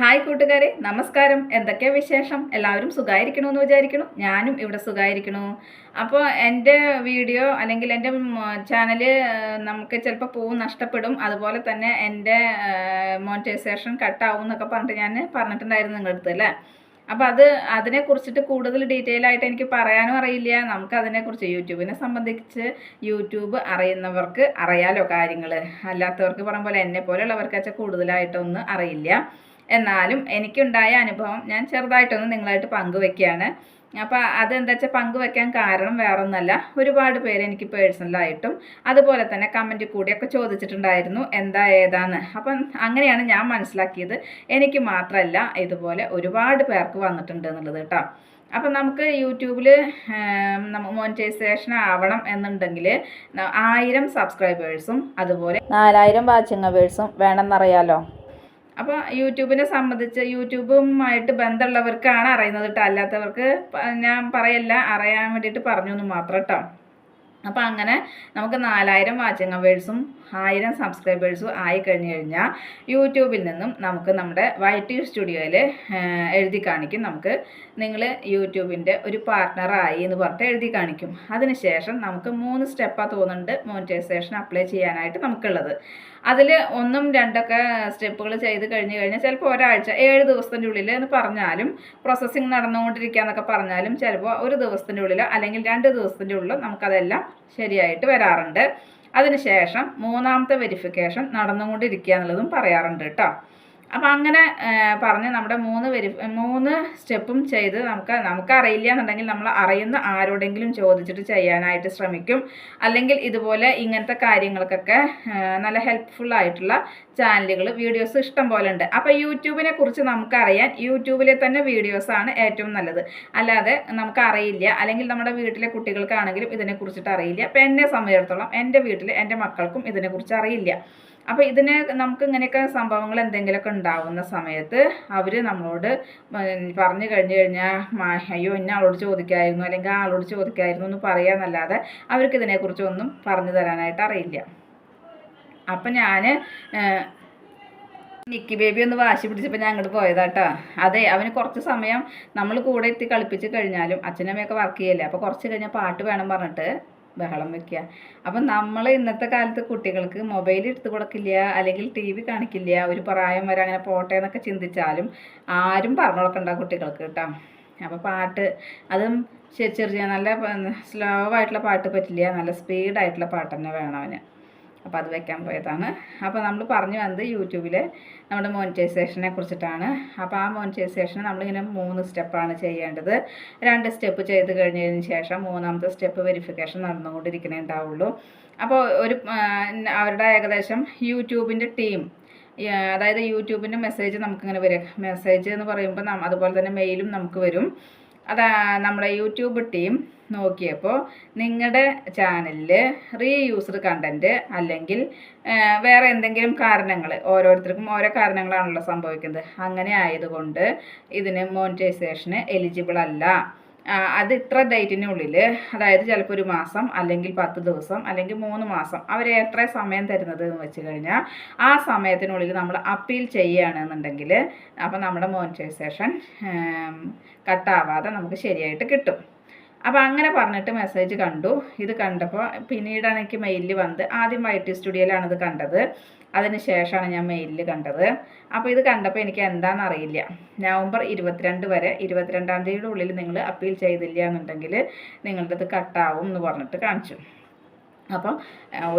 Hi കൂട്ടുകാരെ നമസ്കാരം. എന്തൊക്കെയാ വിശേഷം? എല്ലാവരും സുഖമായിരിക്കണമെന്ന് വിചാരിക്കണു ഞാനും ഇവിടെ സുഖമായിരിക്കണു അപ്പോൾ എന്റെ വീഡിയോ അല്ലെങ്കിൽ എന്റെ ചാനൽ നമുക്ക് ചിലപ്പോൾ പൂവ് നഷ്ടപ്പെടും. അതുപോലെ തന്നെ എന്റെ മോണിറ്റൈസേഷൻ കട്ടാവും എന്നൊക്കെ പറഞ്ഞിട്ട് ഞാൻ പറഞ്ഞിട്ടുണ്ടായിരുന്നു നിങ്ങളുടെ അടുത്ത് അല്ലേ? അപ്പോൾ അത് അതിനെക്കുറിച്ചിട്ട് കൂടുതൽ ഡീറ്റെയിൽ ആയിട്ട് എനിക്ക് പറയാനും അറിയില്ല. നമുക്ക് അതിനെക്കുറിച്ച് യൂട്യൂബിനെ സംബന്ധിച്ച് യൂട്യൂബ് അറിയുന്നവർക്ക് അറിയാലോ കാര്യങ്ങൾ അല്ലാത്തവർക്ക് പറയുമ്പോൾ എന്നെ പോലെയുള്ളവർക്ക് വെച്ചാൽ കൂടുതലായിട്ടൊന്നും അറിയില്ല. എന്നാലും എനിക്കുണ്ടായ അനുഭവം ഞാൻ ചെറുതായിട്ടൊന്ന് നിങ്ങളായിട്ട് പങ്കുവെക്കുകയാണ്. അപ്പോൾ അതെന്താ വെച്ചാൽ പങ്കുവെക്കാൻ കാരണം വേറൊന്നല്ല. ഒരുപാട് പേര് എനിക്ക് പേഴ്സണലായിട്ടും അതുപോലെ തന്നെ കമന്റ് കൂടിയൊക്കെ ചോദിച്ചിട്ടുണ്ടായിരുന്നു എന്താ ഏതാന്ന്. അപ്പം അങ്ങനെയാണ് ഞാൻ മനസ്സിലാക്കിയത്. എനിക്ക് മാത്രമല്ല ഇതുപോലെ ഒരുപാട് പേർക്ക് വന്നിട്ടുണ്ട് എന്നുള്ളത് കേട്ടോ. അപ്പം നമുക്ക് യൂട്യൂബിൽ മോണിറ്റൈസേഷൻ ആവണം എന്നുണ്ടെങ്കിൽ ആയിരം സബ്സ്ക്രൈബേഴ്സും അതുപോലെ നാലായിരം വാച്ചിങ് അവേഴ്സും വേണമെന്നറിയാലോ. അപ്പോൾ യൂട്യൂബിനെ സംബന്ധിച്ച് യൂട്യൂബുമായിട്ട് ബന്ധമുള്ളവർക്കാണ് അറിയുന്നത് കേട്ടോ അല്ലാത്തവർക്ക് ഞാൻ പറയല്ല അറിയാൻ വേണ്ടിയിട്ട് പറഞ്ഞു എന്ന് മാത്രം കേട്ടോ അപ്പോൾ അങ്ങനെ നമുക്ക് നാലായിരം വാച്ചിങ് അവേഴ്സും ആയിരം സബ്സ്ക്രൈബേഴ്സും ആയി കഴിഞ്ഞു കഴിഞ്ഞാൽ യൂട്യൂബിൽ നിന്നും നമുക്ക് നമ്മുടെ വൈറ്റി സ്റ്റുഡിയോയിൽ എഴുതി കാണിക്കും. നമുക്ക് നിങ്ങൾ യൂട്യൂബിന്റെ ഒരു പാർട്ട്ണറായി എന്ന് പറഞ്ഞിട്ട് എഴുതി കാണിക്കും. അതിനുശേഷം നമുക്ക് മൂന്ന് സ്റ്റെപ്പാണ് തോന്നുന്നുണ്ട് മോണിറ്റൈസേഷൻ അപ്ലൈ ചെയ്യാനായിട്ട് നമുക്കുള്ളത്. അതിൽ ഒന്നും രണ്ടൊക്കെ സ്റ്റെപ്പുകൾ ചെയ്ത് കഴിഞ്ഞ് കഴിഞ്ഞാൽ ചിലപ്പോൾ ഒരാഴ്ച ഏഴ് ദിവസത്തിന്റെ ഉള്ളിൽ എന്ന് പറഞ്ഞാലും പ്രോസസ്സിങ് നടന്നുകൊണ്ടിരിക്കുക എന്നൊക്കെ പറഞ്ഞാലും ചിലപ്പോൾ ഒരു ദിവസത്തിന്റെ ഉള്ളിൽ അല്ലെങ്കിൽ രണ്ട് ദിവസത്തിന്റെ ഉള്ളിൽ നമുക്കതെല്ലാം ശരിയായിട്ട് വരാറുണ്ട്. അതിനുശേഷം മൂന്നാമത്തെ വെരിഫിക്കേഷൻ നടന്നുകൊണ്ടിരിക്കുക എന്നുള്ളതും പറയാറുണ്ട് കേട്ടോ അപ്പോൾ അങ്ങനെ പറഞ്ഞ് നമ്മുടെ മൂന്ന് വെരി മൂന്ന് സ്റ്റെപ്പും ചെയ്ത് നമുക്ക് നമുക്കറിയില്ല എന്നുണ്ടെങ്കിൽ നമ്മൾ അറിയുന്ന ആരോടെങ്കിലും ചോദിച്ചിട്ട് ചെയ്യാനായിട്ട് ശ്രമിക്കും. അല്ലെങ്കിൽ ഇതുപോലെ ഇങ്ങനത്തെ കാര്യങ്ങൾക്കൊക്കെ നല്ല ഹെൽപ്ഫുൾ ആയിട്ടുള്ള ചാനലുകൾ വീഡിയോസ് ഇഷ്ടം പോലെ ഉണ്ട്. അപ്പോൾ യൂട്യൂബിനെ കുറിച്ച് നമുക്കറിയാൻ യൂട്യൂബിലെ തന്നെ വീഡിയോസാണ് ഏറ്റവും നല്ലത്. അല്ലാതെ നമുക്കറിയില്ല. അല്ലെങ്കിൽ നമ്മുടെ വീട്ടിലെ കുട്ടികൾക്കാണെങ്കിലും ഇതിനെക്കുറിച്ചിട്ട് അറിയില്ല. അപ്പോൾ എന്നെ സംബന്ധിച്ചിടത്തോളം എന്റെ വീട്ടിൽ എന്റെ മക്കൾക്കും ഇതിനെക്കുറിച്ച് അറിയില്ല. അപ്പോൾ ഇതിനെ നമുക്ക് ഇങ്ങനെയൊക്കെ സംഭവങ്ങൾ എന്തെങ്കിലുമൊക്കെ ഉണ്ടാവുന്ന സമയത്ത് അവർ നമ്മളോട് പറഞ്ഞു കഴിഞ്ഞു കഴിഞ്ഞാൽ അയ്യോ ഇന്ന ആളോട് ചോദിക്കായിരുന്നു അല്ലെങ്കിൽ ആ ആളോട് ചോദിക്കായിരുന്നു എന്ന് പറയാന്നല്ലാതെ അവർക്ക് ഇതിനെക്കുറിച്ചൊന്നും പറഞ്ഞു തരാനായിട്ട് അറിയില്ല. അപ്പം ഞാൻ നിക്കി ബേബി ഒന്ന് വാശി പിടിച്ചപ്പോൾ ഞാൻ അങ്ങോട്ട് പോയതാട്ടോ. അതെ അവന് കുറച്ച് സമയം നമ്മൾ കൂടെ എത്തി കളിപ്പിച്ച് കഴിഞ്ഞാലും അച്ഛനമ്മയൊക്കെ വർക്ക് ചെയ്യല്ലേ അപ്പോൾ കുറച്ച് കഴിഞ്ഞാൽ പാട്ട് വേണം പറഞ്ഞിട്ട്. ബഹളം വെക്കുക അപ്പം നമ്മൾ ഇന്നത്തെ കാലത്ത് കുട്ടികൾക്ക് മൊബൈൽ എടുത്ത് കൊടുക്കില്ല അല്ലെങ്കിൽ ടി വി കാണിക്കില്ല ഒരു പ്രായം വരെ അങ്ങനെ പോട്ടെ എന്നൊക്കെ ചിന്തിച്ചാലും ആരും പറഞ്ഞു കൊടുക്കണ്ട കുട്ടികൾക്ക് കേട്ടോ. അപ്പോൾ പാട്ട് അതും ചെറിയ നല്ല സ്ലോ ആയിട്ടുള്ള പാട്ട് പറ്റില്ല നല്ല സ്പീഡായിട്ടുള്ള പാട്ട് തന്നെ വേണം അവന്. അപ്പോൾ അത് വെക്കാൻ പോയതാണ്. അപ്പോൾ നമ്മൾ പറഞ്ഞു വന്നത് യൂട്യൂബിൽ നമ്മുടെ മോണിറ്റൈസേഷനെ കുറിച്ചിട്ടാണ്. അപ്പോൾ ആ മോണിറ്റൈസേഷൻ നമ്മളിങ്ങനെ മൂന്ന് സ്റ്റെപ്പാണ് ചെയ്യേണ്ടത്. രണ്ട് സ്റ്റെപ്പ് ചെയ്ത് കഴിഞ്ഞതിന് ശേഷം മൂന്നാമത്തെ സ്റ്റെപ്പ് വെരിഫിക്കേഷൻ നടന്നുകൊണ്ടിരിക്കണേ ഉണ്ടാവുള്ളൂ. അപ്പോൾ ഒരു അവരുടെ ഏകദേശം യൂട്യൂബിന്റെ ടീം അതായത് യൂട്യൂബിന്റെ മെസ്സേജ് നമുക്കിങ്ങനെ വരും മെസ്സേജ് എന്ന് പറയുമ്പോൾ അതുപോലെ തന്നെ മെയിലും നമുക്ക് വരും. അതാ നമ്മുടെ യൂട്യൂബ് ടീം നോക്കിയപ്പോൾ നിങ്ങളുടെ ചാനലിൽ റീയൂസ്ഡ് കണ്ടന്റ് അല്ലെങ്കിൽ വേറെ എന്തെങ്കിലും കാരണങ്ങൾ ഓരോരുത്തർക്കും ഓരോ കാരണങ്ങളാണല്ലോ സംഭവിക്കുന്നത്. അങ്ങനെ ആയതുകൊണ്ട് ഇതിന് മോണിറ്റൈസേഷന് എലിജിബിൾ അല്ല. അത് ഇത്ര ഡേറ്റിനുള്ളിൽ അതായത് ചിലപ്പോൾ ഒരു മാസം അല്ലെങ്കിൽ പത്ത് ദിവസം അല്ലെങ്കിൽ മൂന്ന് മാസം അവർ എത്ര സമയം തരുന്നത് എന്ന് വെച്ച് കഴിഞ്ഞാൽ ആ സമയത്തിനുള്ളിൽ നമ്മൾ അപ്പീൽ ചെയ്യുകയാണെന്നുണ്ടെങ്കിൽ അപ്പോൾ നമ്മുടെ മോണിറ്റൈസേഷൻ കട്ടാവാതെ നമുക്ക് ശരിയായിട്ട് കിട്ടും. അപ്പോൾ അങ്ങനെ പറഞ്ഞിട്ട് മെസ്സേജ് കണ്ടു. ഇത് കണ്ടപ്പോൾ പിന്നീടാണ് എനിക്ക് മെയിലിൽ വന്നത് ആദ്യം വൈ ടി സ്റ്റുഡിയോയിലാണ് ഇത് കണ്ടത്. അതിന് ശേഷമാണ് ഞാൻ മെയിലിൽ കണ്ടത്. അപ്പോൾ ഇത് കണ്ടപ്പോൾ എനിക്ക് എന്താണെന്ന് അറിയില്ല. നവംബർ ഇരുപത്തിരണ്ട് വരെ ഇരുപത്തിരണ്ടാം തീയതിയുടെ ഉള്ളിൽ നിങ്ങൾ അപ്പീൽ ചെയ്തില്ല എന്നുണ്ടെങ്കിൽ നിങ്ങളുടെ ഇത് കട്ടാവും എന്ന് പറഞ്ഞിട്ട് കാണിച്ചു. അപ്പം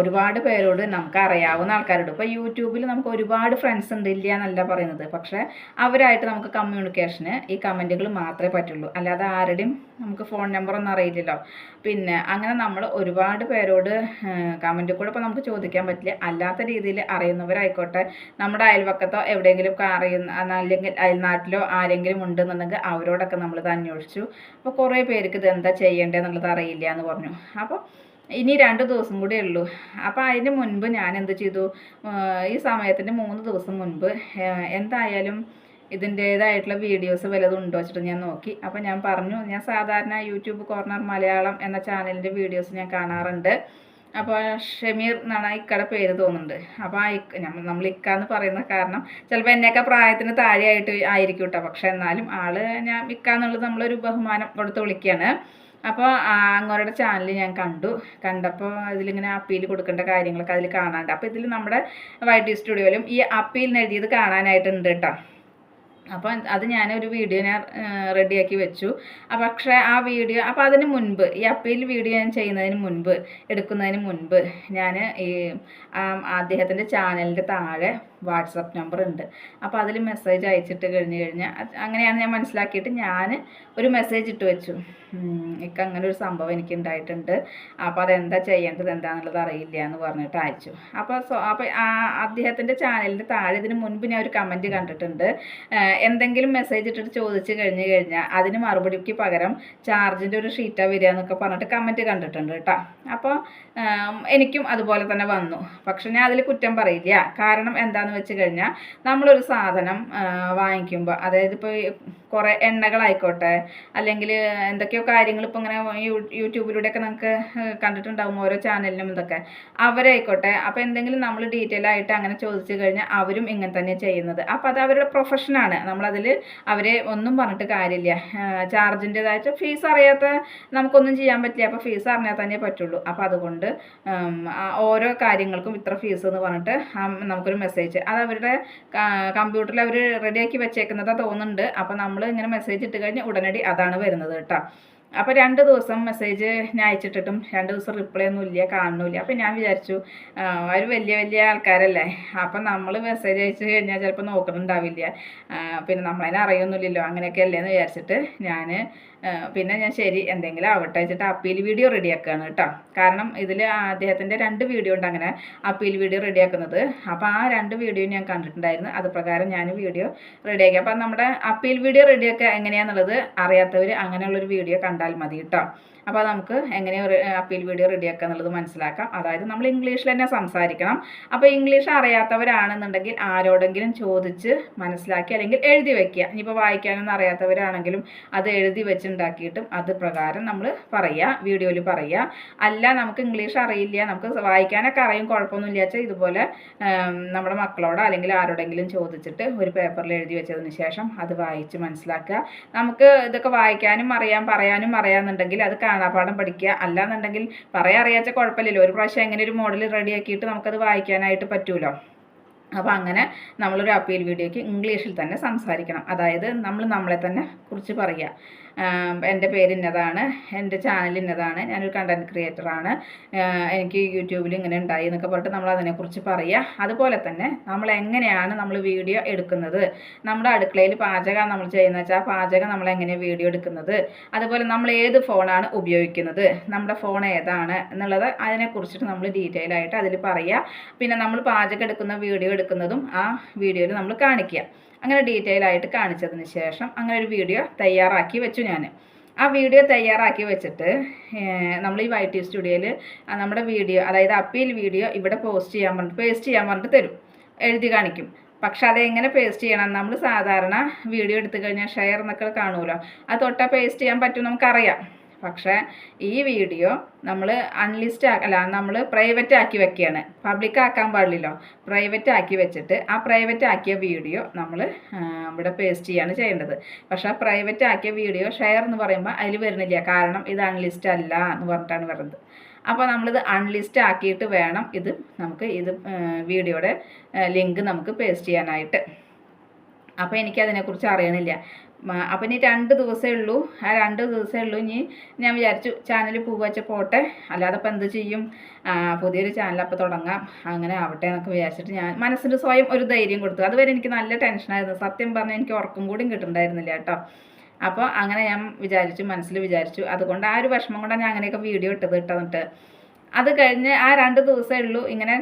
ഒരുപാട് പേരോട് നമുക്ക് അറിയാവുന്ന ആൾക്കാരോട് ഇപ്പോൾ യൂട്യൂബിൽ നമുക്ക് ഒരുപാട് ഫ്രണ്ട്സ് ഉണ്ട് ഇല്ല എന്നല്ല പറയുന്നത്. പക്ഷേ അവരായിട്ട് നമുക്ക് കമ്മ്യൂണിക്കേഷന് ഈ കമന്റുകൾ മാത്രമേ പറ്റുള്ളൂ. അല്ലാതെ ആരുടെയും നമുക്ക് ഫോൺ നമ്പറൊന്നും അറിയില്ലല്ലോ. പിന്നെ അങ്ങനെ നമ്മൾ ഒരുപാട് പേരോട് കമന്റ് കൂടെ ഇപ്പോൾ നമുക്ക് ചോദിക്കാൻ പറ്റില്ല. അല്ലാത്ത രീതിയിൽ അറിയുന്നവരായിക്കോട്ടെ നമ്മുടെ അയൽവക്കത്തോ എവിടെയെങ്കിലും ഒക്കെ അറിയുന്ന അല്ലെങ്കിൽ അയൽനാട്ടിലോ ആരെങ്കിലും ഉണ്ടെന്നുണ്ടെങ്കിൽ അവരോടൊക്കെ നമ്മൾ നമ്മളിത് അന്വേഷിച്ചു. അപ്പോൾ കുറേ പേർക്ക് ഇത് എന്താ ചെയ്യേണ്ടതെന്നുള്ളത് അറിയില്ല എന്ന് പറഞ്ഞു. അപ്പോൾ ഇനി രണ്ട് ദിവസം കൂടെ ഉള്ളൂ. അപ്പോൾ അതിന് മുൻപ് ഞാൻ എന്ത് ചെയ്തു? ഈ സമയത്തിന്റെ മൂന്ന് ദിവസം മുൻപ് എന്തായാലും ഇതിന്റേതായിട്ടുള്ള വീഡിയോസ് വല്ലതും ഉണ്ടോ വെച്ചിട്ട് ഞാൻ നോക്കി. അപ്പോൾ ഞാൻ പറഞ്ഞു ഞാൻ സാധാരണ യൂട്യൂബ് കോർണർ മലയാളം എന്ന ചാനലിന്റെ വീഡിയോസ് ഞാൻ കാണാറുണ്ട്. അപ്പോൾ ഷമീർ എന്നാണ് ഇക്കടെ പേര് തോന്നുന്നുണ്ട്. അപ്പോൾ ആ ഇക്ക നമ്മൾ ഇക്ക എന്ന് പറയുന്ന കാരണം ചിലപ്പോൾ എന്നെയൊക്കെ പ്രായത്തിന് താഴെയായിട്ട് ആയിരിക്കും കേട്ടോ പക്ഷെ എന്നാലും ആൾ ഞാൻ ഇക്ക എന്നുള്ളത് നമ്മളൊരു ബഹുമാനം കൊടുത്ത് വിളിക്കുകയാണ് അപ്പോൾ അങ്ങോരുടെ ചാനൽ ഞാൻ കണ്ടു. കണ്ടപ്പോൾ അതിലിങ്ങനെ അപ്പീൽ കൊടുക്കേണ്ട കാര്യങ്ങളൊക്കെ അതിൽ കാണാണ്ട് അപ്പോൾ ഇതിൽ നമ്മുടെ വൈ ടി സ്റ്റുഡിയോയിലും ഈ അപ്പീൽ എഴുതിയത് കാണാനായിട്ടുണ്ട് കേട്ടോ അപ്പോൾ അത് ഞാനൊരു വീഡിയോ ഞാൻ റെഡിയാക്കി വെച്ചു. പക്ഷേ ആ വീഡിയോ അപ്പോൾ അതിന് മുൻപ് ഈ അപ്പീൽ വീഡിയോ ഞാൻ ചെയ്യുന്നതിന് മുൻപ് എടുക്കുന്നതിന് മുൻപ് ഞാൻ ഈ അദ്ദേഹത്തിന്റെ ചാനലിന്റെ താഴെ വാട്സപ്പ് നമ്പർ ഉണ്ട് അപ്പോൾ അതിൽ മെസ്സേജ് അയച്ചിട്ട് കഴിഞ്ഞ് കഴിഞ്ഞാൽ അങ്ങനെയാണ് ഞാൻ മനസ്സിലാക്കിയിട്ട് ഞാൻ ഒരു മെസ്സേജ് ഇട്ട് വെച്ചു. എനിക്ക് അങ്ങനെ ഒരു സംഭവം എനിക്ക് ഉണ്ടായിട്ടുണ്ട് അപ്പോൾ അതെന്താ ചെയ്യേണ്ടത് എന്താണെന്നുള്ളത് അറിയില്ല എന്ന് പറഞ്ഞിട്ട് അയച്ചു. അപ്പോൾ സോ അപ്പോൾ അദ്ദേഹത്തിന്റെ ചാനലിന്റെ താഴെ ഇതിന് മുൻപ് ഞാൻ ഒരു കമന്റ് കണ്ടിട്ടുണ്ട്. എന്തെങ്കിലും മെസ്സേജ് ഇട്ടിട്ട് ചോദിച്ചു കഴിഞ്ഞ് കഴിഞ്ഞാൽ അതിന് മറുപടിക്ക് പകരം ചാർജിന്റെ ഒരു ഷീറ്റാ വരിക എന്നൊക്കെ പറഞ്ഞിട്ട് കമന്റ് കണ്ടിട്ടുണ്ട് കേട്ടോ അപ്പോൾ എനിക്കും അതുപോലെ തന്നെ വന്നു. പക്ഷെ ഞാൻ അതിൽ കുറ്റം പറയില്ല. കാരണം എന്താണെന്ന് വെച്ച് കഴിഞ്ഞാൽ നമ്മളൊരു സാധനം വാങ്ങിക്കുമ്പോൾ അതായത് ഇപ്പോൾ കുറേ എണ്ണകളായിക്കോട്ടെ അല്ലെങ്കിൽ എന്തൊക്കെയോ കാര്യങ്ങൾ ഇപ്പോൾ ഇങ്ങനെ യൂട്യൂബിലൂടെയൊക്കെ നമുക്ക് കണ്ടിട്ടുണ്ടാവും ഓരോ ചാനലിനും ഇതൊക്കെ. അവരായിക്കോട്ടെ അപ്പോൾ എന്തെങ്കിലും നമ്മൾ ഡീറ്റെയിൽ ആയിട്ട് അങ്ങനെ ചോദിച്ചു കഴിഞ്ഞാൽ അവരും ഇങ്ങനെ തന്നെ ചെയ്യുന്നത്. അപ്പോൾ അത് അവരുടെ പ്രൊഫഷനാണ് നമ്മളതിൽ അവരെ ഒന്നും പറഞ്ഞിട്ട് കാര്യമില്ല. ചാർജിന്റെതായിട്ട് ഫീസ് അറിയാത്ത നമുക്കൊന്നും ചെയ്യാൻ പറ്റില്ല. അപ്പോൾ ഫീസ് അറിഞ്ഞാൽ തന്നെ പറ്റുള്ളൂ. അപ്പോൾ അതുകൊണ്ട് ഓരോ കാര്യങ്ങൾക്കും ഇത്ര ഫീസ് എന്ന് പറഞ്ഞിട്ട് നമുക്കൊരു മെസ്സേജ് അത് അവരുടെ കമ്പ്യൂട്ടറിൽ അവർ റെഡിയാക്കി വെച്ചേക്കുന്നതാ തോന്നുന്നുണ്ട്. അപ്പോൾ നമ്മൾ ഇങ്ങനെ മെസ്സേജ് ഇട്ട് കഴിഞ്ഞാൽ ഉടനടി അതാണ് വരുന്നത് കേട്ടോ. അപ്പോൾ രണ്ട് ദിവസം മെസ്സേജ് ഞാൻ അയച്ചിട്ടിട്ടും രണ്ട് ദിവസം റിപ്ലൈ ഒന്നും ഇല്ല കാണുന്നില്ല അപ്പോൾ ഞാൻ വിചാരിച്ചു അവർ വലിയ വലിയ ആൾക്കാരല്ലേ. അപ്പം നമ്മൾ മെസ്സേജ് അയച്ചു കഴിഞ്ഞാൽ ചിലപ്പോൾ നോക്കുന്നുണ്ടാവില്ല പിന്നെ നമ്മളതിനെ അറിയൊന്നുമില്ലല്ലോ അങ്ങനെയൊക്കെ അല്ലേന്ന് വിചാരിച്ചിട്ട് ഞാൻ പിന്നെ ഞാൻ ശരി എന്തെങ്കിലും ആവട്ടെ വെച്ചിട്ട് അപ്പീൽ വീഡിയോ റെഡിയാക്കുകയാണ് കേട്ടോ. കാരണം ഇതിൽ അദ്ദേഹത്തിന്റെ രണ്ട് വീഡിയോ ഉണ്ട് അങ്ങനെ അപ്പീൽ വീഡിയോ റെഡിയാക്കുന്നത് അപ്പോൾ ആ രണ്ട് വീഡിയോ ഞാൻ കണ്ടിട്ടുണ്ടായിരുന്നു. അത് പ്രകാരം ഞാൻ വീഡിയോ റെഡിയാക്കി അപ്പം നമ്മുടെ അപ്പീൽ വീഡിയോ റെഡിയാക്കുക എങ്ങനെയാണെന്നുള്ളത് അറിയാത്തവർ അങ്ങനെയുള്ളൊരു വീഡിയോ കണ്ടാൽ മതി കേട്ടോ. അപ്പോൾ നമുക്ക് എങ്ങനെ ഒരു അപ്പീൽ വീഡിയോ റെഡിയാക്കുക എന്നുള്ളത് മനസ്സിലാക്കാം. അതായത് നമ്മൾ ഇംഗ്ലീഷിൽ തന്നെ സംസാരിക്കണം. അപ്പോൾ ഇംഗ്ലീഷ് അറിയാത്തവരാണെന്നുണ്ടെങ്കിൽ ആരോടെങ്കിലും ചോദിച്ച് മനസ്സിലാക്കി അല്ലെങ്കിൽ എഴുതി വയ്ക്കുക ഇനിയിപ്പോൾ വായിക്കാനൊന്നും അറിയാത്തവരാണെങ്കിലും അത് എഴുതി വെച്ചുണ്ടാക്കിയിട്ടും അത് പ്രകാരം നമ്മൾ പറയുക വീഡിയോയിൽ പറയുക. അല്ല നമുക്ക് ഇംഗ്ലീഷ് അറിയില്ല നമുക്ക് വായിക്കാനൊക്കെ അറിയും കുഴപ്പമൊന്നുമില്ല വെച്ചാൽ ഇതുപോലെ നമ്മുടെ മക്കളോടോ അല്ലെങ്കിൽ ആരോടെങ്കിലും ചോദിച്ചിട്ട് ഒരു പേപ്പറിൽ എഴുതി വെച്ചതിന് ശേഷം അത് വായിച്ച് മനസ്സിലാക്കുക. നമുക്ക് ഇതൊക്കെ വായിക്കാനും അറിയാം പറയാനും അറിയാമെന്നുണ്ടെങ്കിൽ അത് കാണാപാഠം പഠിക്കുക. അല്ലാന്നുണ്ടെങ്കിൽ പറയാൻ അറിയാച്ച കുഴപ്പമില്ലല്ലോ. ഒരു പ്രാവശ്യം എങ്ങനെ ഒരു മോഡൽ റെഡിയാക്കിയിട്ട് നമുക്കത് വായിക്കാനായിട്ട് പറ്റുമല്ലോ അപ്പോൾ അങ്ങനെ നമ്മളൊരു അപ്പീൽ വീഡിയോയ്ക്ക് ഇംഗ്ലീഷിൽ തന്നെ സംസാരിക്കണം. അതായത് നമ്മൾ നമ്മളെ തന്നെ കുറിച്ച് പറയുക. എന്റെ പേര് ഇന്നതാണ് എന്റെ ചാനൽ ഇന്നതാണ് ഞാനൊരു കണ്ടന്റ് ക്രിയേറ്ററാണ് എനിക്ക് യൂട്യൂബിൽ ഇങ്ങനെ ഉണ്ടായി എന്നൊക്കെ പറഞ്ഞിട്ട് നമ്മൾ അതിനെക്കുറിച്ച് പറയുക അതുപോലെ തന്നെ നമ്മൾ എങ്ങനെയാണ് നമ്മൾ വീഡിയോ എടുക്കുന്നത്? നമ്മുടെ അടുക്കളയിൽ പാചകം നമ്മൾ ചെയ്യുന്ന വെച്ചാൽ പാചകം നമ്മൾ എങ്ങനെ വീഡിയോ എടുക്കുന്നത്? അതുപോലെ നമ്മൾ ഏത് ഫോണാണ് ഉപയോഗിക്കുന്നത്? നമ്മുടെ ഫോൺ ഏതാണ് എന്നുള്ളത് അതിനെക്കുറിച്ചിട്ട് നമ്മൾ ഡീറ്റെയിൽ ആയിട്ട് അതിൽ പറയുക പിന്നെ നമ്മൾ പാചകം എടുക്കുന്ന വീഡിയോ എടുക്കുന്നതും ആ വീഡിയോയിൽ നമ്മൾ കാണിക്കുക അങ്ങനെ ഡീറ്റെയിൽ ആയിട്ട് കാണിച്ചതിന് ശേഷം അങ്ങനെ ഒരു വീഡിയോ തയ്യാറാക്കി വെച്ചു ഞാൻ ആ വീഡിയോ തയ്യാറാക്കി വെച്ചിട്ട് നമ്മൾ ഈ വൈ ടി സ്റ്റുഡിയോയിൽ നമ്മുടെ വീഡിയോ അതായത് അപ്പീൽ വീഡിയോ ഇവിടെ പോസ്റ്റ് ചെയ്യാൻ പറഞ്ഞിട്ട് പേസ്റ്റ് ചെയ്യാൻ പറഞ്ഞിട്ട് തരും. എഴുതി കാണിക്കും. പക്ഷെ അതെങ്ങനെ പേസ്റ്റ് ചെയ്യണം? നമ്മൾ സാധാരണ വീഡിയോ എടുത്തു കഴിഞ്ഞാൽ ഷെയർ എന്നൊക്കെ കാണുമല്ലോ അത് തൊട്ടാൽ പേസ്റ്റ് ചെയ്യാൻ പറ്റും നമുക്കറിയാം. പക്ഷേ ഈ വീഡിയോ നമ്മൾ അൺലിസ്റ്റ് അല്ല നമ്മൾ പ്രൈവറ്റ് ആക്കി വെക്കുകയാണ് പബ്ലിക് ആക്കാൻ പാടില്ലല്ലോ. പ്രൈവറ്റ് ആക്കി വെച്ചിട്ട് ആ പ്രൈവറ്റ് ആക്കിയ വീഡിയോ നമ്മൾ ഇവിടെ പേസ്റ്റ് ചെയ്യാണ് ചെയ്യേണ്ടത്. പക്ഷേ പ്രൈവറ്റ് ആക്കിയ വീഡിയോ ഷെയർ എന്ന് പറയുമ്പോൾ അതിൽ വരുന്നില്ല. കാരണം ഇത് അൺലിസ്റ്റ് അല്ല എന്ന് പറഞ്ഞിട്ടാണ് വരുന്നത്. അപ്പോൾ നമ്മളിത് അൺലിസ്റ്റ് ആക്കിയിട്ട് വേണം ഇത് നമുക്ക് ഇത് വീഡിയോയുടെ ലിങ്ക് നമുക്ക് പേസ്റ്റ് ചെയ്യാനായിട്ട്. അപ്പോൾ എനിക്കതിനെക്കുറിച്ച് അറിയണില്ല. അപ്പം ഇനി രണ്ട് ദിവസമേ ഉള്ളൂ. ആ രണ്ട് ദിവസമേ ഉള്ളൂ. ഇനി ഞാൻ വിചാരിച്ചു ചാനൽ പൂവച്ച പോട്ടെ. അല്ലാതെ ഇപ്പം എന്ത് ചെയ്യും? പുതിയൊരു ചാനൽ അപ്പോൾ തുടങ്ങാം. അങ്ങനെ ആവട്ടെ എന്നൊക്കെ വിചാരിച്ചിട്ട് ഞാൻ മനസ്സിന് സ്വയം ഒരു ധൈര്യം കൊടുത്തു. അതുവരെ എനിക്ക് നല്ല ടെൻഷനായിരുന്നു സത്യം പറഞ്ഞാൽ എനിക്ക് ഉറക്കം കൂടിയും കിട്ടുന്നുണ്ടായിരുന്നില്ല കേട്ടോ. അപ്പോൾ അങ്ങനെ ഞാൻ വിചാരിച്ചു മനസ്സിൽ വിചാരിച്ചു. അതുകൊണ്ട് ആ ഒരു വിഷമം കൊണ്ടാണ് ഞാൻ അങ്ങനെയൊക്കെ വീഡിയോ ഇട്ടത് ഇട്ടതിട്ട് അത് കഴിഞ്ഞ് ആ രണ്ട് ദിവസമേ ഉള്ളൂ. ഇങ്ങനെ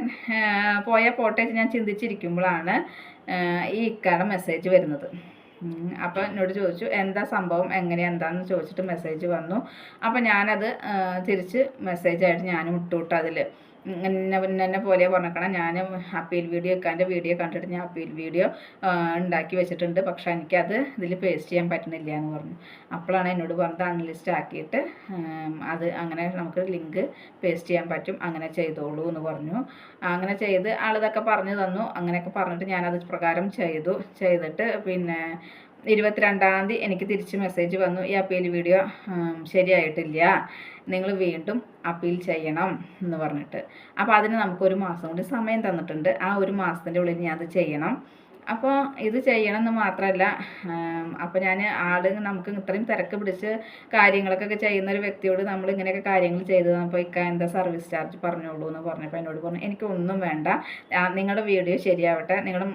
പോയ പോട്ടെ ഞാൻ ചിന്തിച്ചിരിക്കുമ്പോഴാണ് ഈ ഇക്കാടെ മെസ്സേജ് വരുന്നത്. അപ്പോൾ എന്നോട് ചോദിച്ചു എന്താ സംഭവം? എങ്ങനെയാണ് എന്താണെന്ന് ചോദിച്ചിട്ട് മെസ്സേജ് വന്നു. അപ്പോൾ ഞാനത് തിരിച്ച് മെസ്സേജായിട്ട് ഞാനും ഇട്ടുവിട്ടു അതിൽ ഇങ്ങനെ എന്നെ പോലെ പറഞ്ഞേക്കണം. ഞാൻ അപ്പീൽ വീഡിയോ ഇക്കാന്റെ വീഡിയോ കണ്ടിട്ട് ഞാൻ അപ്പീൽ വീഡിയോ ഉണ്ടാക്കി വെച്ചിട്ടുണ്ട്. പക്ഷേ എനിക്കത് ഇതിൽ പേസ്റ്റ് ചെയ്യാൻ പറ്റുന്നില്ല എന്ന് പറഞ്ഞു. അപ്പോഴാണ് എന്നോട് പറഞ്ഞത് അൺലിസ്റ്റ് ആക്കിയിട്ട് അത് അങ്ങനെ നമുക്ക് ലിങ്ക് പേസ്റ്റ് ചെയ്യാൻ പറ്റും. അങ്ങനെ ചെയ്തോളൂ എന്ന് പറഞ്ഞു. അങ്ങനെ ചെയ്ത് ആളിതൊക്കെ പറഞ്ഞു തന്നു. അങ്ങനെയൊക്കെ പറഞ്ഞിട്ട് ഞാനത് പ്രകാരം ചെയ്തു. ചെയ്തിട്ട് പിന്നെ ഇരുപത്തിരണ്ടാം തീയതി എനിക്ക് തിരിച്ച് മെസ്സേജ് വന്നു. ഈ അപ്പീൽ വീഡിയോ ശരിയായിട്ടില്ല. നിങ്ങൾ വീണ്ടും അപ്പീൽ ചെയ്യണം എന്ന് പറഞ്ഞിട്ട്. അപ്പോൾ അതിന് നമുക്കൊരു മാസം കൂടി സമയം തന്നിട്ടുണ്ട്. ആ ഒരു മാസത്തിന്റെ ഉള്ളിൽ ഞാൻ അത് ചെയ്യണം. അപ്പോൾ ഇത് ചെയ്യണം എന്ന് മാത്രമല്ല അപ്പോൾ ഞാൻ ആൾ നമുക്ക് ഇത്രയും തിരക്ക് പിടിച്ച് കാര്യങ്ങളൊക്കെ ചെയ്യുന്ന ഒരു വ്യക്തിയോട് നമ്മൾ ഇങ്ങനെയൊക്കെ കാര്യങ്ങൾ ചെയ്തു അപ്പോൾ ഇക്ക എന്താ സർവീസ് ചാർജ് പറഞ്ഞോളൂ എന്ന് പറഞ്ഞപ്പോൾ എന്നോട് പറഞ്ഞു എനിക്കൊന്നും വേണ്ട. നിങ്ങളുടെ വീഡിയോ ശരിയാവട്ടെ. നിങ്ങളുടെ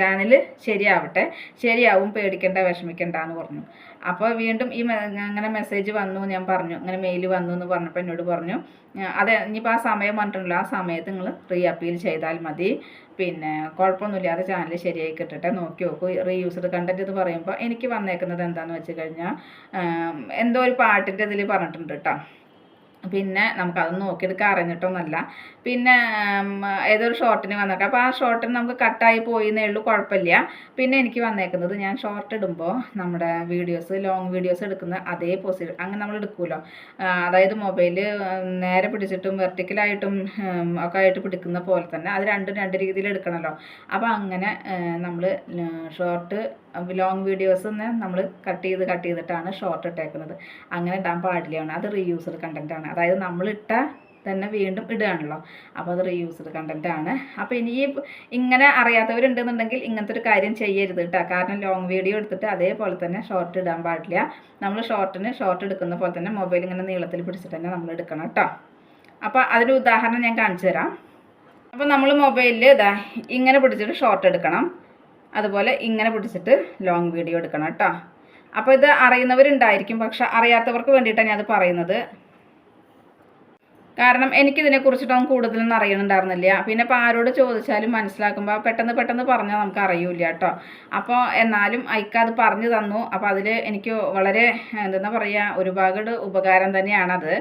ചാനൽ ശരിയാവട്ടെ. ശരിയാവും പേടിക്കണ്ട വിഷമിക്കേണ്ട എന്ന് പറഞ്ഞു. അപ്പോൾ വീണ്ടും ഈ അങ്ങനെ മെസ്സേജ് വന്നു ഞാൻ പറഞ്ഞു അങ്ങനെ മെയിൽ വന്നു എന്ന് പറഞ്ഞപ്പോൾ എന്നോട് പറഞ്ഞു അതെ ഇനിയിപ്പോൾ ആ സമയം പറഞ്ഞിട്ടുണ്ടല്ലോ ആ സമയത്ത് നിങ്ങൾ റീ അപ്പീൽ ചെയ്താൽ മതി. പിന്നെ കുഴപ്പമൊന്നുമില്ലാതെ ചാനൽ ശരിയായി കിട്ടട്ടെ നോക്കി നോക്കൂ റീയൂസ്ഡ് കണ്ടന്റ് എന്ന് പറയുമ്പോൾ എനിക്ക് വന്നേക്കുന്നത് എന്താണെന്ന് വെച്ച് കഴിഞ്ഞാൽ എന്തോ ഒരു പാട്ടിന്റെ ഇതിൽ പറഞ്ഞിട്ടുണ്ട് കേട്ടോ പിന്നെ നമുക്ക് നമുക്കത് നോക്കിയെടുക്കാൻ അറിഞ്ഞിട്ടൊന്നുമല്ല. പിന്നെ ഏതൊരു ഷോർട്ടിന് വന്നേക്കാം. അപ്പോൾ ആ ഷോർട്ടിന് നമുക്ക് കട്ടായി പോയി എന്നേ ഉള്ളൂ കുഴപ്പമില്ല. പിന്നെ എനിക്ക് വന്നേക്കുന്നത് ഞാൻ ഷോർട്ട് ഇടുമ്പോൾ നമ്മുടെ വീഡിയോസ് ലോങ് വീഡിയോസ് എടുക്കുന്ന അതേ പൊസിഷൻ അങ്ങനെ നമ്മൾ എടുക്കുമല്ലോ. അതായത് മൊബൈൽ നേരെ പിടിച്ചിട്ടും വെർട്ടിക്കലായിട്ടും ഒക്കെ ആയിട്ട് പിടിക്കുന്ന പോലെ തന്നെ അത് രണ്ടും രണ്ട് രീതിയിൽ എടുക്കണമല്ലോ. അപ്പോൾ അങ്ങനെ നമ്മൾ ഷോർട്ട് ലോങ് വീഡിയോസ് തന്നെ നമ്മൾ കട്ട് ചെയ്ത് കട്ട് ചെയ്തിട്ടാണ് ഷോർട്ട് ഇട്ടേക്കുന്നത്. അങ്ങനെ ഇടാൻ പാടില്ലാണ് അത് റീയൂസ്ഡ് കണ്ടന്റ് ആണ്. അതായത് നമ്മളിട്ട തന്നെ വീണ്ടും ഇടുകയാണല്ലോ. അപ്പോൾ അത് റീയൂസ്ഡ് കണ്ടന്റ് ആണ്. അപ്പോൾ ഇനി ഇങ്ങനെ അറിയാത്തവരുണ്ടെന്നുണ്ടെങ്കിൽ ഇങ്ങനത്തെ ഒരു കാര്യം ചെയ്യരുത് കേട്ടോ കാരണം ലോങ് വീഡിയോ എടുത്തിട്ട് അതേപോലെ തന്നെ ഷോർട്ട് ഇടാൻ പാടില്ല. നമ്മൾ ഷോർട്ടിന് ഷോർട്ട് എടുക്കുന്ന പോലെ തന്നെ മൊബൈൽ ഇങ്ങനെ നീളത്തിൽ പിടിച്ചിട്ട് തന്നെ നമ്മൾ എടുക്കണം കേട്ടോ അപ്പോൾ അതിന് ഉദാഹരണം ഞാൻ കാണിച്ചു തരാം. അപ്പോൾ നമ്മൾ മൊബൈലിൽ ഇതാ ഇങ്ങനെ പിടിച്ചിട്ട് ഷോർട്ട് എടുക്കണം. അതുപോലെ ഇങ്ങനെ പിടിച്ചിട്ട് ലോങ് വീഡിയോ എടുക്കണം കേട്ടോ അപ്പോൾ ഇത് അറിയുന്നവരുണ്ടായിരിക്കും പക്ഷെ അറിയാത്തവർക്ക് വേണ്ടിയിട്ടാണ് ഞാനത് പറയുന്നത്. കാരണം എനിക്കിതിനെ കുറിച്ചിട്ടൊന്നും കൂടുതലൊന്നും അറിയണുണ്ടായിരുന്നില്ല പിന്നെ ഇപ്പോൾ ആരോട് ചോദിച്ചാലും മനസ്സിലാക്കുമ്പോൾ പെട്ടെന്ന് പെട്ടെന്ന് പറഞ്ഞാൽ നമുക്ക് അറിയൂല കേട്ടോ. അപ്പോൾ എന്നാലും അയക്ക അത് പറഞ്ഞു തന്നു. അപ്പോൾ അതിൽ എനിക്ക് വളരെ എന്താ പറയുക ഒരുപാട് ഉപകാരം തന്നെയാണത്.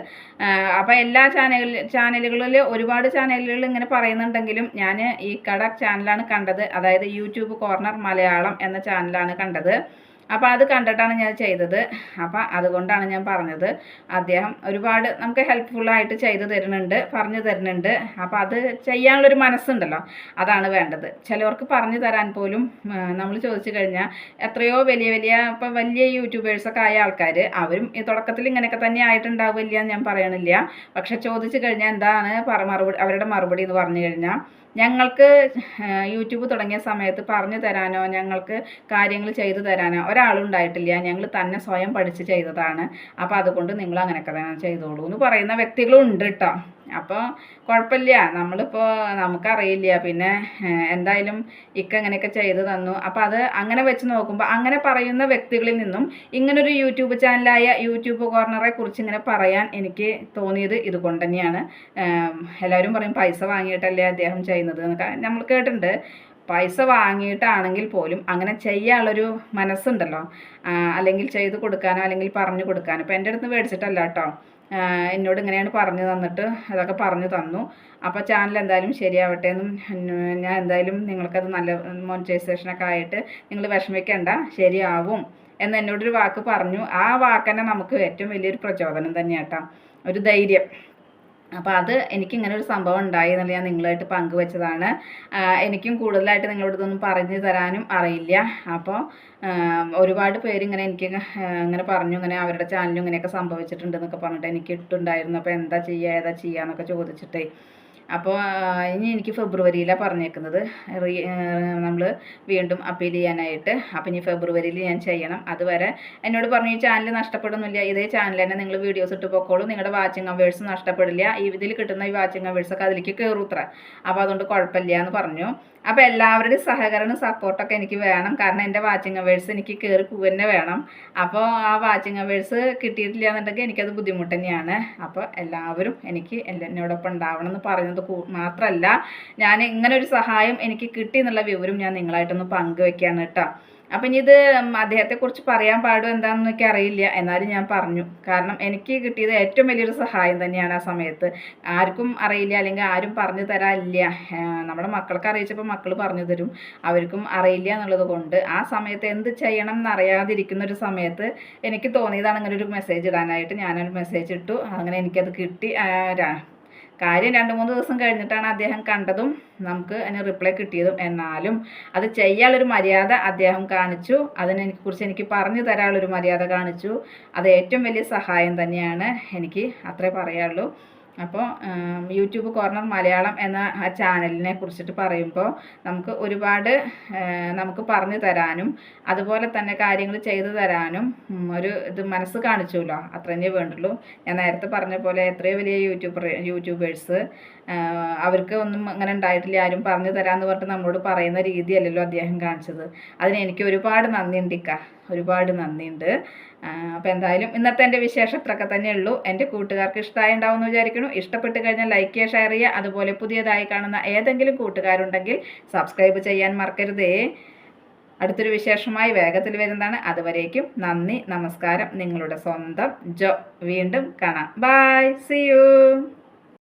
അപ്പോൾ എല്ലാ ചാനൽ ചാനലുകളിൽ ഒരുപാട് ചാനലുകൾ ഇങ്ങനെ പറയുന്നുണ്ടെങ്കിലും ഞാൻ ഈ കട ചാനലാണ് കണ്ടത്. അതായത് യൂട്യൂബ് കോർണർ മലയാളം എന്ന ചാനലാണ് കണ്ടത്. അപ്പോൾ അത് കണ്ടിട്ടാണ് ഞാൻ ചെയ്തത്. അപ്പോൾ അതുകൊണ്ടാണ് ഞാൻ പറഞ്ഞത്. അദ്ദേഹം ഒരുപാട് നമുക്ക് ഹെൽപ്ഫുള്ളായിട്ട് ചെയ്തു തരുന്നുണ്ട് പറഞ്ഞു തരുന്നുണ്ട്. അപ്പോൾ അത് ചെയ്യാനുള്ളൊരു മനസ്സുണ്ടല്ലോ അതാണ് വേണ്ടത്. ചിലവർക്ക് പറഞ്ഞു തരാൻ പോലും നമ്മൾ ചോദിച്ചു കഴിഞ്ഞാൽ എത്രയോ വലിയ വലിയ ഇപ്പം വലിയ യൂട്യൂബേഴ്സൊക്കെ ആയ ആൾക്കാർ അവരും ഈ തുടക്കത്തിൽ ഇങ്ങനെയൊക്കെ തന്നെ ആയിട്ടുണ്ടാവില്ല ഞാൻ പറയണില്ല. പക്ഷെ ചോദിച്ചു കഴിഞ്ഞാൽ എന്താണ് മറുപടി അവരുടെ മറുപടി എന്ന് പറഞ്ഞു കഴിഞ്ഞാൽ ഞങ്ങൾക്ക് യൂട്യൂബ് തുടങ്ങിയ സമയത്ത് പറഞ്ഞു തരാനോ ഞങ്ങൾക്ക് കാര്യങ്ങൾ ചെയ്തു തരാനോ ഒരാളുണ്ടായിട്ടില്ല ഞങ്ങൾ തന്നെ സ്വയം പഠിച്ച് ചെയ്തതാണ്. അപ്പോൾ അതുകൊണ്ട് നിങ്ങൾ അങ്ങനെയൊക്കെ തന്നെ ചെയ്തോളൂ എന്ന് പറയുന്ന വ്യക്തികളും ഉണ്ട് കേട്ടോ അപ്പോൾ കുഴപ്പമില്ല നമ്മളിപ്പോൾ നമുക്കറിയില്ല. പിന്നെ എന്തായാലും ഇക്ക അങ്ങനെയൊക്കെ ചെയ്ത് തന്നു. അപ്പോൾ അത് അങ്ങനെ വെച്ച് നോക്കുമ്പോൾ അങ്ങനെ പറയുന്ന വ്യക്തികളിൽ നിന്നും ഇങ്ങനൊരു യൂട്യൂബ് ചാനലായ യൂട്യൂബ് കോർണറെ കുറിച്ച് ഇങ്ങനെ പറയാൻ എനിക്ക് തോന്നിയത് ഇതുകൊണ്ട് തന്നെയാണ്. എല്ലാവരും പറയും പൈസ വാങ്ങിയിട്ടല്ലേ അദ്ദേഹം ചെയ്യുന്നത് നമ്മൾ കേട്ടിട്ടുണ്ട്. പൈസ വാങ്ങിയിട്ടാണെങ്കിൽ പോലും അങ്ങനെ ചെയ്യാനുള്ളൊരു മനസ്സുണ്ടല്ലോ. അല്ലെങ്കിൽ ചെയ്ത് കൊടുക്കാനോ അല്ലെങ്കിൽ പറഞ്ഞു കൊടുക്കാനോ. ഇപ്പം എന്റെ അടുത്ത് മേടിച്ചിട്ടല്ല കേട്ടോ. എന്നോട് ഇങ്ങനെയാണ് പറഞ്ഞു തന്നിട്ട് അതൊക്കെ പറഞ്ഞു തന്നു. അപ്പോൾ ചാനൽ എന്തായാലും ശരിയാവട്ടെ എന്നും ഞാൻ എന്തായാലും നിങ്ങൾക്കത് നല്ല മോണിറ്റൈസേഷനൊക്കെ ആയിട്ട് നിങ്ങൾ വിഷമിക്കേണ്ട ശരിയാവും എന്ന് എന്നോടൊരു വാക്ക് പറഞ്ഞു. ആ വാക്ക് തന്നെ നമുക്ക് ഏറ്റവും വലിയൊരു പ്രചോദനം തന്നെയാട്ടോ. ഒരു ധൈര്യം. അപ്പോൾ അത് എനിക്ക് ഇങ്ങനെ ഒരു സംഭവം ഉണ്ടായി എന്നുള്ള ഞാൻ നിങ്ങളായിട്ട് പങ്കുവെച്ചതാണ്. എനിക്കും കൂടുതലായിട്ട് നിങ്ങളുടെ ഇതൊന്നും പറഞ്ഞു തരാനും അറിയില്ല. അപ്പോൾ ഒരുപാട് പേര് ഇങ്ങനെ എനിക്ക് ഇങ്ങനെ പറഞ്ഞു ഇങ്ങനെ അവരുടെ ചാനലും ഇങ്ങനെയൊക്കെ സംഭവിച്ചിട്ടുണ്ട് എന്നൊക്കെ പറഞ്ഞിട്ട് എനിക്ക് ഇട്ടുണ്ടായിരുന്നു. അപ്പോൾ എന്താ ചെയ്യുക ഏതാ ചെയ്യുക എന്നൊക്കെ ചോദിച്ചിട്ടേ. അപ്പോൾ ഇനി എനിക്ക് ഫെബ്രുവരിയിലാണ് പറഞ്ഞേക്കുന്നത്. നമ്മൾ വീണ്ടും അപ്പീൽ ചെയ്യാനായിട്ട്. അപ്പം ഇനി ഫെബ്രുവരിയിൽ ഞാൻ ചെയ്യണം. അതുവരെ എന്നോട് പറഞ്ഞു ഈ ചാനൽ നഷ്ടപ്പെടുന്നില്ല. ഇതേ ചാനൽ തന്നെ നിങ്ങൾ വീഡിയോസ് ഇട്ട് പോക്കോളൂ. നിങ്ങളുടെ വാച്ചിങ് അവേഴ്സ് നഷ്ടപ്പെടില്ല. ഈ ഇതിൽ കിട്ടുന്ന ഈ വാച്ചിങ് അവേഴ്സൊക്കെ അതിലേക്ക് കയറൂത്ര അപ്പോൾ അതുകൊണ്ട് കുഴപ്പമില്ല എന്ന് പറഞ്ഞു. അപ്പോൾ എല്ലാവരുടെയും സഹകരണം സപ്പോർട്ടൊക്കെ എനിക്ക് വേണം. കാരണം എന്റെ വാച്ചിങ് അവേഴ്സ് എനിക്ക് കയറി പോവുന്നെ വേണം. അപ്പോൾ ആ വാച്ചിങ് അവേഴ്സ് കിട്ടിയിട്ടില്ല എന്നുണ്ടെങ്കിൽ എനിക്കത് ബുദ്ധിമുട്ട് തന്നെയാണ്. അപ്പോൾ എല്ലാവരും എനിക്ക് എന്നോടൊപ്പം ഉണ്ടാവണം എന്ന് പറയുന്നത് മാത്രമല്ല ഞാൻ ഇങ്ങനെ ഒരു സഹായം എനിക്ക് കിട്ടി എന്നുള്ള വിവരം ഞാൻ നിങ്ങളായിട്ടൊന്ന് പങ്കുവെക്കുകയാണ് കേട്ടോ. അപ്പം ഇനി ഇത് അദ്ദേഹത്തെക്കുറിച്ച് പറയാൻ പാടും എന്താണെന്ന് എനിക്ക് അറിയില്ല. എന്നാലും ഞാൻ പറഞ്ഞു. കാരണം എനിക്ക് കിട്ടിയത് ഏറ്റവും വലിയൊരു സഹായം തന്നെയാണ് ആ സമയത്ത്. ആർക്കും അറിയില്ല അല്ലെങ്കിൽ ആരും പറഞ്ഞു തരാനില്ല. നമ്മുടെ മക്കൾക്ക് അറിയിച്ചപ്പോൾ മക്കൾ പറഞ്ഞു തരും. അവർക്കും അറിയില്ല എന്നുള്ളത് കൊണ്ട്. ആ സമയത്ത് എന്ത് ചെയ്യണം എന്നറിയാതിരിക്കുന്ന ഒരു സമയത്ത് എനിക്ക് തോന്നിയതാണ് അങ്ങനെ ഒരു മെസ്സേജ് ഇടാനായിട്ട്. ഞാനൊരു മെസ്സേജ് ഇട്ടു. അങ്ങനെ എനിക്കത് കിട്ടി. കാര്യം രണ്ട് മൂന്ന് ദിവസം കഴിഞ്ഞിട്ടാണ് അദ്ദേഹം കണ്ടതും നമുക്ക് അതിന് റിപ്ലൈ കിട്ടിയതും. എന്നാലും അത് ചെയ്യാനുള്ളൊരു മര്യാദ അദ്ദേഹം കാണിച്ചു. അതിനെ കുറിച്ച് എനിക്ക് പറഞ്ഞു തരാനുള്ളൊരു മര്യാദ കാണിച്ചു. അത് ഏറ്റവും വലിയ സഹായം തന്നെയാണ് എനിക്ക് അത്രേ പറയാനുള്ളൂ. അപ്പോൾ യൂട്യൂബ് കോർണർ മലയാളം എന്ന ആ ചാനലിനെ കുറിച്ചിട്ട് പറയുമ്പോൾ നമുക്ക് ഒരുപാട് നമുക്ക് പറഞ്ഞു തരാനും അതുപോലെ തന്നെ കാര്യങ്ങൾ ചെയ്തു തരാനും ഒരു ഇത് മനസ്സ് കാണിച്ചുല്ലോ. അത്രേ വേണ്ടുള്ളൂ. ഞാൻ നേരത്തെ പറഞ്ഞ പോലെ എത്രയോ വലിയ യൂട്യൂബർ യൂട്യൂബേഴ്സ് അവർക്ക് ഒന്നും അങ്ങനെ ഉണ്ടായിട്ടില്ല. ആരും പറഞ്ഞു തരാമെന്ന് പറഞ്ഞിട്ട് നമ്മളോട് പറയുന്ന രീതിയല്ലല്ലോ അദ്ദേഹം കാണിച്ചത്. അതിന് എനിക്ക് ഒരുപാട് നന്ദിയുണ്ട് ഇക്ക ഒരുപാട് നന്ദിയുണ്ട്. അപ്പോൾ എന്തായാലും ഇന്നത്തെ എന്റെ വിശേഷം ഇത്രയൊക്കെ തന്നെ ഉള്ളൂ എന്റെ കൂട്ടുകാർക്ക് ഇഷ്ടമായി ഉണ്ടാവുമെന്ന് വിചാരിക്കുന്നു. ഇഷ്ടപ്പെട്ട് കഴിഞ്ഞാൽ ലൈക്ക് ചെയ്യുക ഷെയർ ചെയ്യുക. അതുപോലെ പുതിയതായി കാണുന്ന ഏതെങ്കിലും കൂട്ടുകാരുണ്ടെങ്കിൽ സബ്സ്ക്രൈബ് ചെയ്യാൻ മറക്കരുതേ. അടുത്തൊരു വിശേഷമായി വേഗത്തിൽ വരുന്നതാണ്. അതുവരേക്കും നന്ദി നമസ്കാരം. നിങ്ങളുടെ സ്വന്തം ജോ. വീണ്ടും കാണാം. By C U